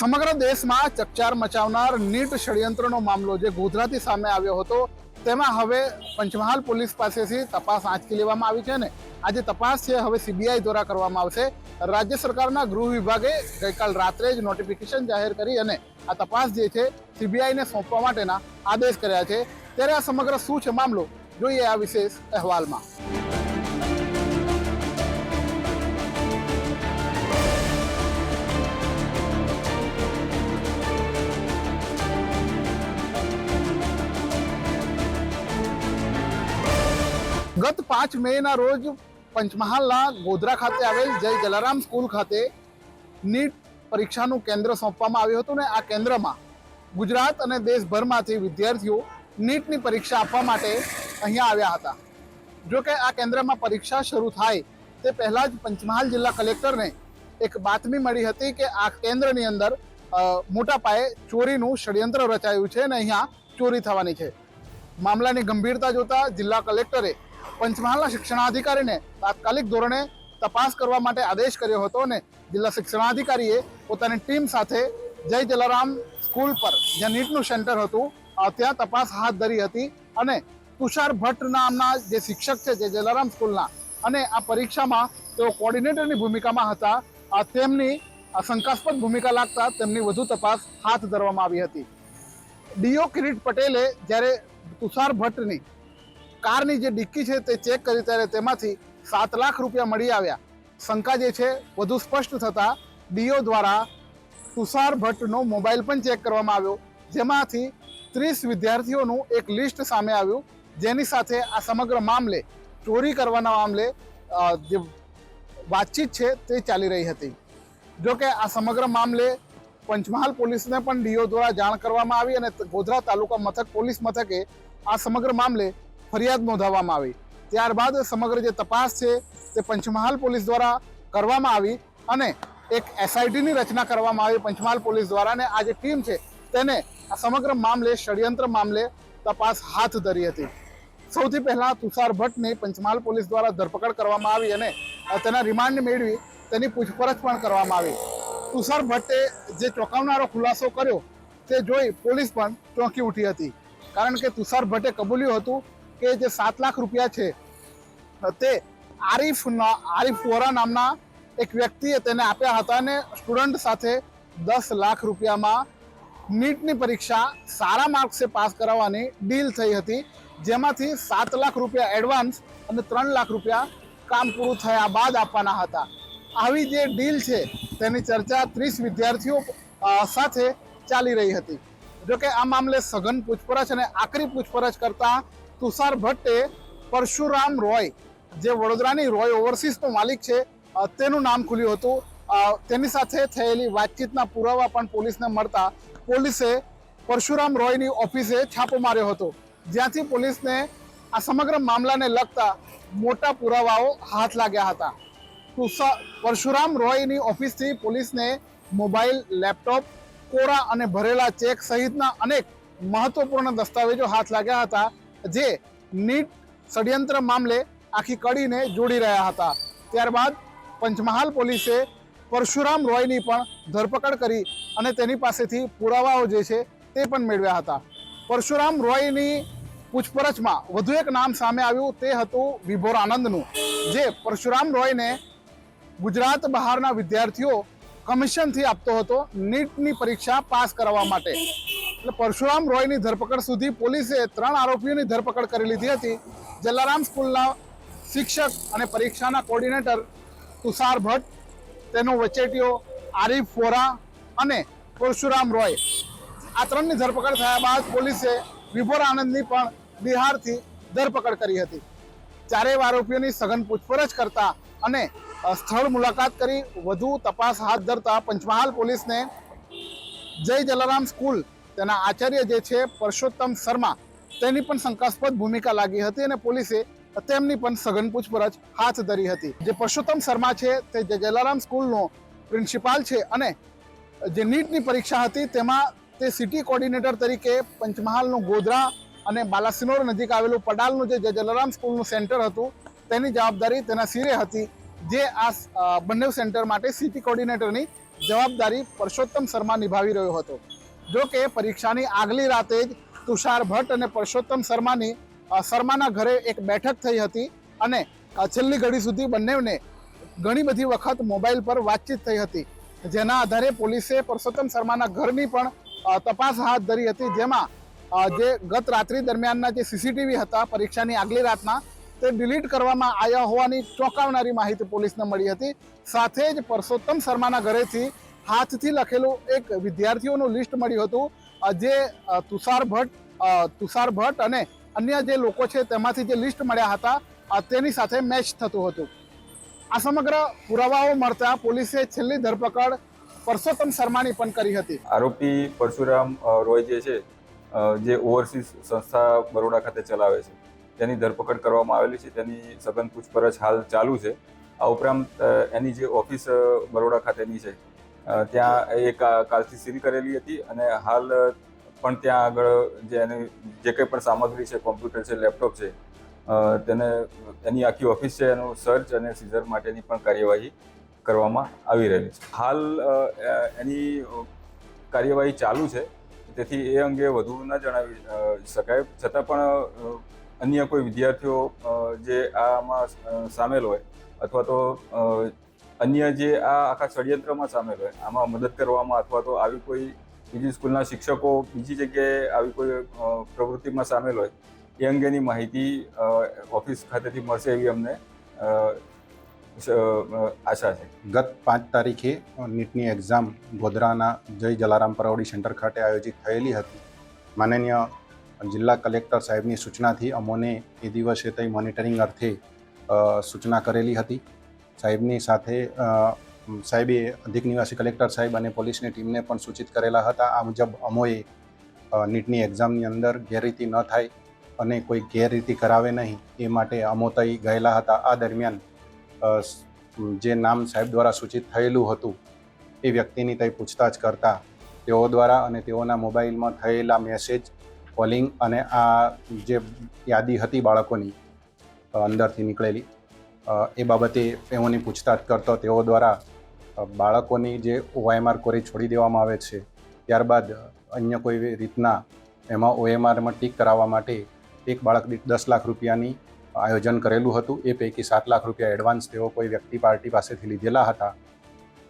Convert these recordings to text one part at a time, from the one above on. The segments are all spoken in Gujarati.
સમગ્ર દેશમાં ચકચાર મચાવનાર નીટ ષડયંત્રનો મામલો જે ગોધરાથી સામે આવ્યો હતો, તેમાં હવે પંચમહાલ પોલીસ પાસેથી તપાસ આંચકી લેવામાં આવી છે ને આ જે તપાસ છે, હવે સીબીઆઈ દ્વારા કરવામાં આવશે. રાજ્ય સરકારના ગૃહ વિભાગે ગઈકાલ રાત્રે જ નોટિફિકેશન જાહેર કરી અને આ તપાસ જે છે સીબીઆઈને સોંપવા માટેના આદેશ કર્યા છે. ત્યારે આ સમગ્ર શું છે મામલો, જોઈએ આ વિશેષ અહેવાલમાં. ગત પાંચ મેના રોજ પંચમહાલના ગોધરા ખાતે આવેલ જય જલારામ સ્કૂલ ખાતે નીટ પરીક્ષાનું કેન્દ્ર સોંપવામાં આવ્યું હતું ને આ કેન્દ્રમાં ગુજરાત અને દેશભરમાંથી વિદ્યાર્થીઓ નીટની પરીક્ષા આપવા માટે અહીંયા આવ્યા હતા. જો કે આ કેન્દ્રમાં પરીક્ષા શરૂ થાય તે પહેલાં જ પંચમહાલ જિલ્લા કલેક્ટરને એક બાતમી મળી હતી કે આ કેન્દ્રની અંદર મોટા પાયે ચોરીનું ષડયંત્ર રચાયું છે અને અહીંયા ચોરી થવાની છે. મામલાની ગંભીરતા જોતા જિલ્લા કલેક્ટરે પંચમહાલના શિક્ષણાધિકારીને તાત્કાલિક ધોરણે તપાસ કરવા માટે આદેશ કર્યો હતો અને જિલ્લા શિક્ષણાધિકારીએ પોતાની ટીમ સાથે જય જલારામ સ્કૂલ પર, જ્યાં નીટનું સેન્ટર હતું ત્યાં તપાસ હાથ ધરી હતી અને તુષાર ભટ્ટ નામના જે શિક્ષક છે, જે જલારામ સ્કૂલના, અને આ પરીક્ષામાં તેઓ કોર્ડિનેટરની ભૂમિકામાં હતા તેમની શંકાસ્પદ ભૂમિકા લાગતા તેમની વધુ તપાસ હાથ ધરવામાં આવી હતી. ડીઓ કિરીટ પટેલે જ્યારે તુષાર ભટ્ટની કારની જે ડિક્કી છે તે ચેક કરી ત્યારે તેમાંથી સાત લાખ રૂપિયા મળી આવ્યા. શંકા જે છે, વધુ સ્પષ્ટ થતાં ડીઓ દ્વારા તુષાર ભટ્ટનો મોબાઈલ પણ ચેક કરવામાં આવ્યો. જેમાંથી ત્રીસ વિદ્યાર્થીઓનું એક લિસ્ટ સામે આવ્યું. જેની સાથે આ સમગ્ર મામલે, ચોરી કરવાના મામલે જે વાતચીત છે તે ચાલી રહી હતી. જો કે આ સમગ્ર મામલે પંચમહાલ પોલીસને પણ ડીઓ દ્વારા જાણ કરવામાં આવી અને ગોધરા તાલુકા મથક પોલીસ મથકે આ સમગ્ર મામલે ફરિયાદ નોંધાવવામાં આવી. ત્યારબાદ સમગ્ર જે તપાસ છે તે પંચમહાલ પોલીસ દ્વારા કરવામાં આવી અને એક એસઆઈટીની રચના કરવામાં આવી. પંચમહાલ પોલીસ દ્વારા અને આ જે ટીમ છે તેને આ સમગ્ર મામલે, ષડયંત્ર મામલે તપાસ હાથ ધરી હતી. સૌથી પહેલાં તુષાર ભટ્ટની પંચમહાલ પોલીસ દ્વારા ધરપકડ કરવામાં આવી અને તેના રિમાન્ડ મેળવી તેની પૂછપરછ પણ કરવામાં આવી. તુષાર ભટ્ટે જે ચોંકાવનારો ખુલાસો કર્યો તે જોઈ પોલીસ પણ ચોંકી ઉઠી હતી. કારણ કે તુષાર ભટ્ટે કબૂલ્યું હતું કે જે સાત લાખ રૂપિયા છે, તે આરીફ આરીફ વોરા નામના એક વ્યક્તિએ તેને આપ્યા હતા અને સ્ટુડન્ટ સાથે દસ લાખ રૂપિયામાં નીટની પરીક્ષા સારા માર્ક્સે પાસ કરાવવાની ડીલ થઈ હતી, જેમાંથી સાત લાખ રૂપિયા એડવાન્સ અને ત્રણ લાખ રૂપિયા કામ પૂરું થયા બાદ આપવાના હતા. આવી જે ડીલ છે, તેની ચર્ચા ત્રીસ વિદ્યાર્થીઓ સાથે ચાલી રહી હતી. જોકે આ મામલે સઘન પૂછપરછ અને આકરી પૂછપરછ કરતા તુષાર ભટ્ટે પરશુરામ રોય, જે વડોદરાની રોય ઓવરસીઝનો માલિક છે તેનું નામ ખુલ્યું હતું. તેની સાથે થયેલી વાતચીતના પુરાવા પણ પોલીસને મળતા પોલીસે પરશુરામ રોયની ઓફિસે છાપો માર્યો હતો. જ્યાંથી પોલીસને આ સમગ્ર મામલાને લગતા મોટા પુરાવાઓ હાથ લાગ્યા હતા. તુષાર પરશુરામ રોયની ઓફિસથી પોલીસને મોબાઈલ, લેપટોપ, કોરા અને ભરેલા ચેક સહિતના અનેક મહત્વપૂર્ણ દસ્તાવેજો હાથ લાગ્યા હતા. જે નીટ ષડયંત્ર મામલે આખી કડીને જોડી રહ્યા હતા. ત્યારબાદ પંચમહાલ પોલીસે પરશુરામ રોયની પણ ધરપકડ કરી અને તેની પાસેથી પુરાવાઓ જે છે તે પણ મેળવ્યા હતા. પરશુરામ રોયની પૂછપરછમાં વધુ એક નામ સામે આવ્યું તે હતું વિભોર આનંદનું, જે પરશુરામ રોયને ગુજરાત બહારના વિદ્યાર્થીઓ કમિશનથી આપતો હતો નીટની પરીક્ષા પાસ કરાવવા માટે. એટલે પરશુરામ રોયની ધરપકડ સુધી પોલીસે ત્રણ આરોપીઓની ધરપકડ કરી લીધી હતી. જલારામ સ્કૂલના શિક્ષક અને પરીક્ષાના કોર્ડિનેટર તુષાર ભટ્ટ, તેનો વચેટીઓ આરીફ ફોરા અને પરશુરામ રોય. આ ત્રણની ધરપકડ થયા બાદ પોલીસે વિભોર આનંદની પણ બિહારથી ધરપકડ કરી હતી. ચારેય આરોપીઓની સઘન પૂછપરછ કરતા અને સ્થળ મુલાકાત કરી વધુ તપાસ હાથ ધરતા પંચમહાલ પોલીસને જય જલારામ સ્કૂલ તેના આચાર્ય જે છે, પરસોત્તમ શર્મા, તેની પણ શંકાસ્પદ ભૂમિકા લાગી હતી અને પોલીસે તેમની પણ સઘન પૂછપરછ હાથ ધરી હતી. જે પરસોત્તમ શર્મા છે, તે જલારામ સ્કૂલનો પ્રિન્સિપાલ છે અને જે નીટની પરીક્ષા હતી, તેમાં તે સિટી કોર્ડિનેટર તરીકે પંચમહાલનું ગોધરા અને બાલાસિનોર નજીક આવેલું પડાલનું જે જલારામ સ્કૂલનું સેન્ટર હતું, તેની જવાબદારી તેના સિરે હતી. જે આ બંને સેન્ટર માટે સિટી કોર્ડિનેટરની જવાબદારી પરસોત્તમ શર્મા નિભાવી રહ્યો હતો. જો કે પરીક્ષાની આગલી રાતે જ તુષાર ભટ્ટ અને પરસોત્તમ શર્માની શર્માના ઘરે એક બેઠક થઈ હતી અને છેલ્લી ઘડી સુધી બંનેને ઘણી બધી વખત મોબાઈલ પર વાતચીત થઈ હતી. જેના આધારે પોલીસે પરસોત્તમ શર્માના ઘરની પણ તપાસ હાથ ધરી હતી. જેમાં જે ગત રાત્રિ દરમિયાનના જે સીસીટીવી હતા પરીક્ષાની આગલી રાતના, તે ડિલીટ કરવામાં આવ્યા હોવાની ચોંકાવનારી માહિતી પોલીસને મળી હતી. સાથે જ પરસોત્તમ શર્માના ઘરેથી હાથથી લખેલું એક વિદ્યાર્થીઓનું લિસ્ટ મળ્યું હતું. જે તુષાર ભટ્ટ તુષાર ભટ્ટ અને અન્ય જે લોકો છે તેમાંથી જે લિસ્ટ મળ્યા હતા તેની સાથે મેચ થતું હતું. આ સમગ્ર પુરાવાઓ મળતા પોલીસે છેલ્લી ધરપકડ પરસોત્તમ શર્માની પણ કરી હતી. આરોપી પરશુરામ રોય જે છે જે ઓવરસીઝ સંસ્થા બરોડા ખાતે ચલાવે છે, તેની ધરપકડ કરવામાં આવેલી છે, તેની સઘન પૂછપરછ હાલ ચાલુ છે. આ ઉપરાંત એની જે ઓફિસ બરોડા ખાતેની છે ત્યાં એ કા- કાલથી સીલ કરેલી હતી અને હાલ પણ ત્યાં આગળ જે એની જે કંઈ પણ સામગ્રી છે, કોમ્પ્યુટર છે, લેપટોપ છે તેને એની આખી ઓફિસ છે, એનું સર્ચ અને સીઝર માટેની પણ કાર્યવાહી કરવામાં આવી રહી છે. હાલ એની કાર્યવાહી ચાલુ છે. તેથી એ અંગે વધુ ન જણાવી શકાય. છતાં પણ અન્ય કોઈ વિદ્યાર્થીઓ જે આમાં સામેલ હોય અથવા તો અન્ય જે આ આખા ષડયંત્રમાં સામેલ હોય, આમાં મદદ કરવામાં અથવા તો આવી કોઈ બીજી સ્કૂલના શિક્ષકો બીજી જગ્યાએ આવી કોઈ પ્રવૃત્તિમાં સામેલ હોય, એ અંગેની માહિતી ઓફિસ ખાતેથી મળશે એવી અમને આશા છે. ગત પાંચ તારીખે નીટની એક્ઝામ ગોધરાના જય જલારામ પરવડી સેન્ટર ખાતે આયોજિત થયેલી હતી. માનનીય જિલ્લા કલેક્ટર સાહેબની સૂચનાથી અમોને એ દિવસે તે મોનિટરિંગ અર્થે સૂચના કરેલી હતી. સાહેબની સાથે સાહેબે અધિક નિવાસી કલેક્ટર સાહેબ અને પોલીસની ટીમને પણ સૂચિત કરેલા હતા. આ મુજબ અમોએ નીટની એક્ઝામની અંદર ગેરરીતિ ન થાય અને કોઈ ગેરરીતિ કરાવે નહીં એ માટે અમો તઈ ગયેલા હતા. આ દરમિયાન જે નામ સાહેબ દ્વારા સૂચિત થયેલું હતું એ વ્યક્તિની તઈ પૂછતાછ કરતા તેઓ દ્વારા અને તેઓના મોબાઈલમાં થયેલા મેસેજ, કોલિંગ અને આ જે યાદી હતી બાળકોની અંદરથી નીકળેલી. એ બાબતે તેઓની પૂછતાછ કરતો તેઓ દ્વારા બાળકોની જે ઓએમઆર કોરી છોડી દેવામાં આવે છે, ત્યારબાદ અન્ય કોઈ રીતના એમાં ઓએમઆરમાં ટીક કરાવવા માટે એક બાળક દીઠ દસ લાખ રૂપિયાની આયોજન કરેલું હતું, એ પૈકી સાત લાખ રૂપિયા એડવાન્સ તેઓ કોઈ વ્યક્તિ પાર્ટી પાસેથી લીધેલા હતા.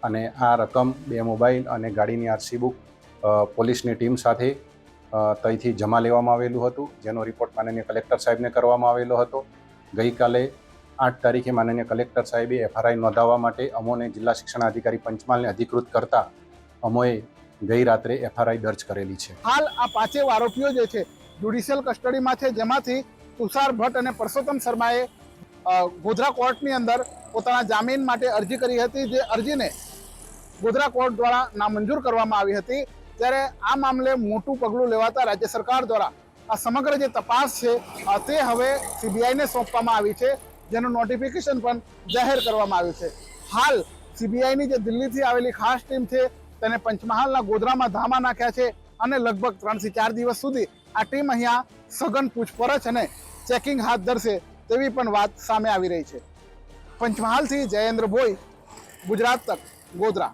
અને આ રકમ બે મોબાઈલ અને ગાડીની આરસી બુક પોલીસની ટીમ સાથે તહીંથી જમા લેવામાં આવેલું હતું, જેનો રિપોર્ટ માનનીય કલેક્ટર સાહેબને કરવામાં આવેલો હતો. ગઈકાલે આઠ તારીખે માનનીય કલેક્ટર સાહેબે એફઆરઆઈ નોંધાવવા માટે અમોને જિલ્લા શિક્ષણાધિકારી પંચમહાલને અધિકૃત કરતા અમોએ ગઈ રાત્રે એફઆરઆઈ દર્જ કરેલી છે. હાલ આ પાંચેય આરોપીઓ જે છે જ્યુડિશિયલ કસ્ટડીમાં છે, જેમાંથી તુષાર ભટ્ટ અને પરસોત્તમ શર્માએ ગોધરા કોર્ટની અંદર પોતાના જામીન માટે અરજી કરી હતી, જે અરજીને ગોધરા કોર્ટ દ્વારા નામંજૂર કરવામાં આવી હતી. ત્યારે આ મામલે મોટું પગલું લેવાતા રાજ્ય સરકાર દ્વારા આ સમગ્ર જે તપાસ છે તે હવે સીબીઆઈને સોંપવામાં આવી છે. જેનું નોટિફિકેશન પણ જાહેર કરવામાં આવ્યું છે. હાલ સીબીઆઈની જે દિલ્હીથી આવેલી ખાસ ટીમ છે, તેને પંચમહાલના ગોધરામાં ધામા નાખ્યા છે અને લગભગ ત્રણથી ચાર દિવસ સુધી આ ટીમ અહીંયા સઘન પૂછપરછ અને ચેકિંગ હાથ ધરશે તેવી પણ વાત સામે આવી રહી છે. પંચમહાલથી જયેન્દ્ર ભોઈ, ગુજરાત તક, ગોધરા.